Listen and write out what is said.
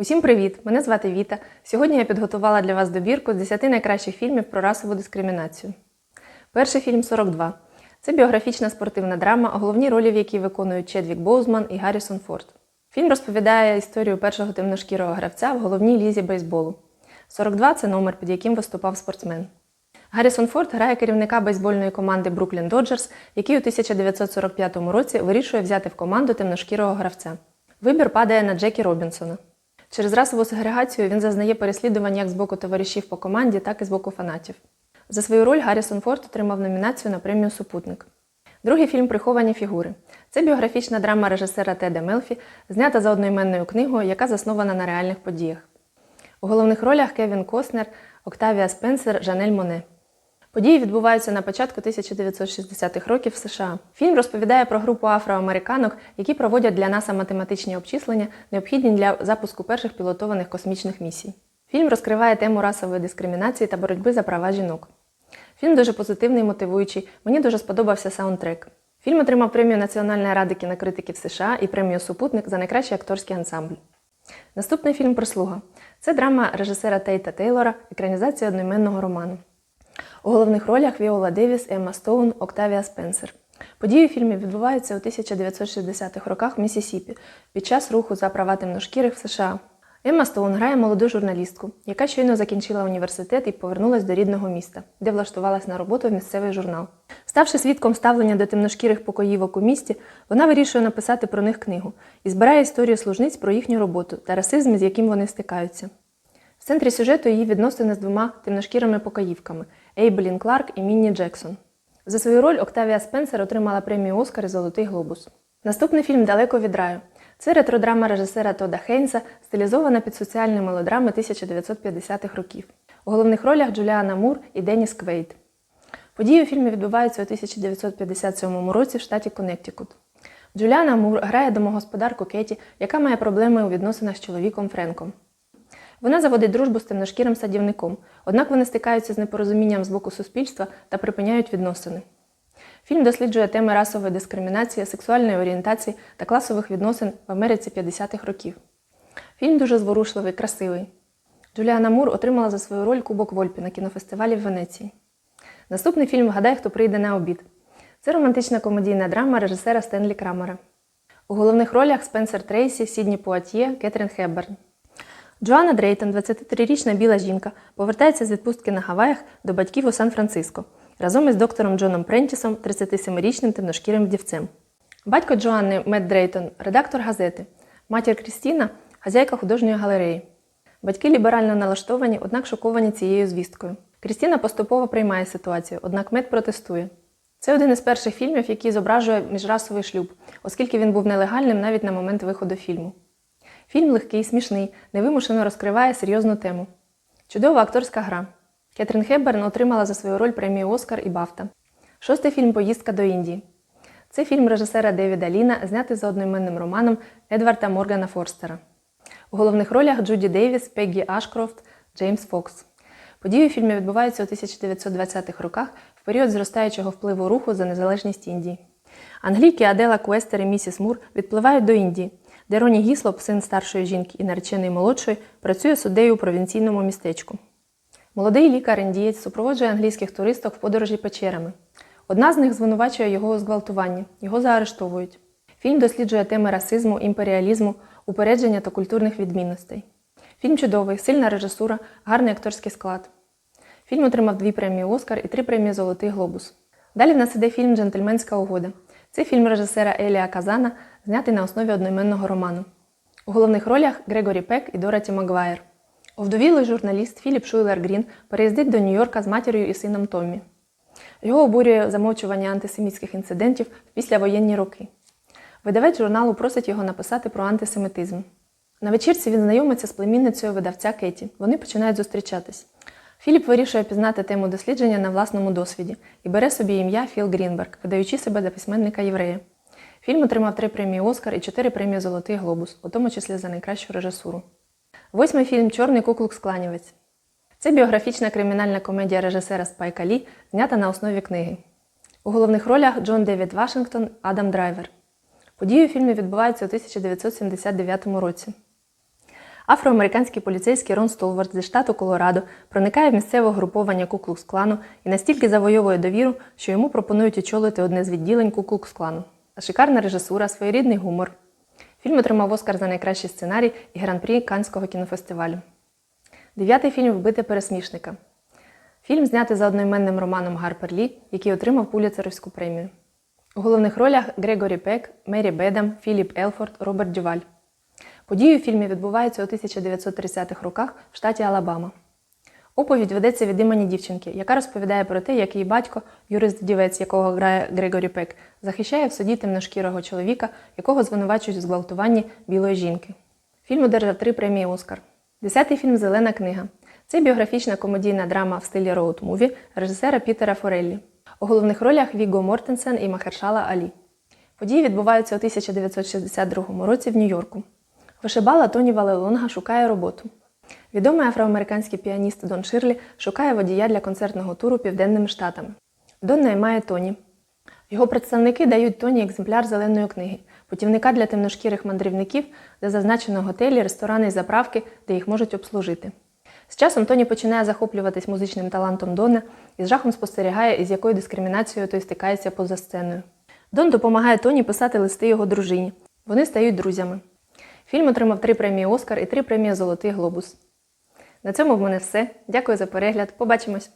Усім привіт! Мене звати Віта. Сьогодні я підготувала для вас добірку з 10 найкращих фільмів про расову дискримінацію. Перший фільм 42. Це біографічна спортивна драма, головні ролі в якій виконують Чедвік Боузман і Гаррісон Форд. Фільм розповідає історію першого темношкірого гравця в головній лізі бейсболу. 42 це номер, під яким виступав спортсмен. Гаррісон Форд грає керівника бейсбольної команди Бруклін Доджерс, який у 1945 році вирішує взяти в команду темношкірого гравця. Вибір падає на Джекі Робінсона. Через расову сегрегацію він зазнає переслідувань як з боку товаришів по команді, так і з боку фанатів. За свою роль Гаррісон Форд отримав номінацію на премію Супутник. Другий фільм Приховані фігури. Це біографічна драма режисера Теда Мелфі, знята за одноіменною книгою, яка заснована на реальних подіях. У головних ролях Кевін Костнер, Октавія Спенсер, Жанель Моне. Події відбуваються на початку 1960-х років в США. Фільм розповідає про групу афроамериканок, які проводять для НАСА математичні обчислення, необхідні для запуску перших пілотованих космічних місій. Фільм розкриває тему расової дискримінації та боротьби за права жінок. Фільм дуже позитивний і мотивуючий. Мені дуже сподобався саундтрек. Фільм отримав премію Національної ради кінокритиків США і премію Супутник за найкращий акторський ансамбль. Наступний фільм Прислуга. Це драма режисера Тейта Тейлора, екранізація одноіменного роману. У головних ролях Віола Девіс, Емма Стоун, Октавія Спенсер. Події у фільмі відбуваються у 1960-х роках в Місісіпі під час руху за права темношкірих в США. Емма Стоун грає молоду журналістку, яка щойно закінчила університет і повернулась до рідного міста, де влаштувалась на роботу в місцевий журнал. Ставши свідком ставлення до темношкірих покоївок у місті, вона вирішує написати про них книгу і збирає історію служниць про їхню роботу та расизм, з яким вони стикаються. В центрі сюжету її відносини з двома темношкірими покоївками Ейбелін Кларк і Мінні Джексон. За свою роль Октавія Спенсер отримала премію Оскар і Золотий глобус. Наступний фільм Далеко від раю. Це ретродрама режисера Тода Хейнса, стилізована під соціальні мелодрами 1950-х років. У головних ролях Джуліана Мур і Деніс Квейт. Події у фільмі відбуваються у 1957 році в штаті Коннектикут. Джуліана Мур грає домогосподарку Кеті, яка має проблеми у відносинах з чоловіком Френком. Вона заводить дружбу з темношкірим садівником, однак вони стикаються з непорозумінням з боку суспільства та припиняють відносини. Фільм досліджує теми расової дискримінації, сексуальної орієнтації та класових відносин в Америці 50-х років. Фільм дуже зворушливий, красивий. Джуліана Мур отримала за свою роль Кубок Вольпі на кінофестивалі в Венеції. Наступний фільм Гадай, хто прийде на обід. Це романтична комедійна драма режисера Стенлі Крамера. У головних ролях Спенсер Трейсі, Сідні Пуатьє, Кетрін Хепберн. Джоанна Дрейтон, 23-річна біла жінка, повертається з відпустки на Гаваях до батьків у Сан-Франциско разом із доктором Джоном Прентісом, 37-річним темношкірим вдівцем. Батько Джоанни Мед Дрейтон, редактор газети, матір Крістіна хазяйка художньої галереї. Батьки ліберально налаштовані, однак шоковані цією звісткою. Крістіна поступово приймає ситуацію, однак Мед протестує. Це один із перших фільмів, який зображує міжрасовий шлюб, оскільки він був нелегальним навіть на момент виходу фільму. Фільм легкий, смішний, невимушено розкриває серйозну тему. Чудова акторська гра. Кетрін Хепберн отримала за свою роль премію Оскар і Бафта. Шостий фільм Поїздка до Індії. Це фільм режисера Девіда Ліна, знятий за одноіменним романом Едварда Моргана Форстера. У головних ролях Джуді Дейвіс, Пеггі Ашкрофт, Джеймс Фокс. Події у фільмі відбуваються у 1920-х роках в період зростаючого впливу руху за незалежність Індії. Англійки Адела Куестер і місіс Мур відпливають до Індії, де Роні Гіслоп, син старшої жінки і наречений молодшої, працює суддею у провінційному містечку. Молодий лікар-індієць супроводжує англійських туристок в подорожі печерами. Одна з них звинувачує його у зґвалтуванні, його заарештовують. Фільм досліджує теми расизму, імперіалізму, упередження та культурних відмінностей. Фільм чудовий, сильна режисура, гарний акторський склад. Фільм отримав дві премії Оскар і три премії Золотий глобус. Далі в нас іде фільм Джентльменська угода. Це фільм режисера Елія Казана, знятий на основі одноіменного роману. У головних ролях Грегорі Пек і Дороті Магуайр. Овдовілий журналіст Філіп Шуйлер Грін переїздить до Нью-Йорка з матір'ю і сином Томмі. Його обурює замовчування антисемітських інцидентів в післявоєнні роки. Видавець журналу просить його написати про антисемітизм. На вечірці він знайомиться з племінницею видавця Кеті. Вони починають зустрічатись. Філіп вирішує пізнати тему дослідження на власному досвіді і бере собі ім'я Філ Грінберг, видаючи себе за письменника єврея. Фільм отримав три премії Оскар і чотири премії Золотий глобус, у тому числі за найкращу режисуру. Восьмий фільм Чорний куклукс кланівець. Це біографічна кримінальна комедія режисера Спайка Лі, знята на основі книги. У головних ролях Джон Девід Вашингтон, Адам Драйвер. Події у фільмі відбуваються у 1979 році. Афроамериканський поліцейський Рон Столвард зі штату Колорадо проникає в місцеве груповання Куклукс-клану і настільки завойовує довіру, що йому пропонують очолити одне з відділень Куклукс-клану. Шикарна режисура, своєрідний гумор. Фільм отримав Оскар за найкращий сценарій і гран-прі Канського кінофестивалю. Дев'ятий фільм Вбити пересмішника. Фільм знятий за одноіменним романом Гарпер Лі, який отримав Пуліцерівську премію. У головних ролях Грегорі Пек, Мері Бедам, Філіп Елфорд, Роберт Дюваль. Події у фільмі відбуваються у 1930-х роках в штаті Алабама. Оповідь ведеться від імені дівчинки, яка розповідає про те, як її батько, юрист-вдівець, якого грає Грегорі Пек, захищає в суді темношкірого чоловіка, якого звинувачують у зґвалтуванні білої жінки. Фільм одержав три премії Оскар. Десятий фільм Зелена книга. Це біографічна комедійна драма в стилі роуд-муві режисера Пітера Фореллі. У головних ролях Віго Мортенсен і Махершала Алі. Події відбуваються у 1962 році в Нью-Йорку. Вишибала Тоні Валелонга шукає роботу. Відомий афроамериканський піаніст Дон Ширлі шукає водія для концертного туру Південними Штатами. Дон наймає Тоні. Його представники дають Тоні екземпляр зеленої книги, путівника для темношкірих мандрівників, де зазначено готелі, ресторани і заправки, де їх можуть обслужити. З часом Тоні починає захоплюватись музичним талантом Дона і з жахом спостерігає, із якою дискримінацією той стикається поза сценою. Дон допомагає Тоні писати листи його дружині. Вони стають друзями. Фільм отримав три премії Оскар і три премії Золотий Глобус. На цьому в мене все. Дякую за перегляд. Побачимось!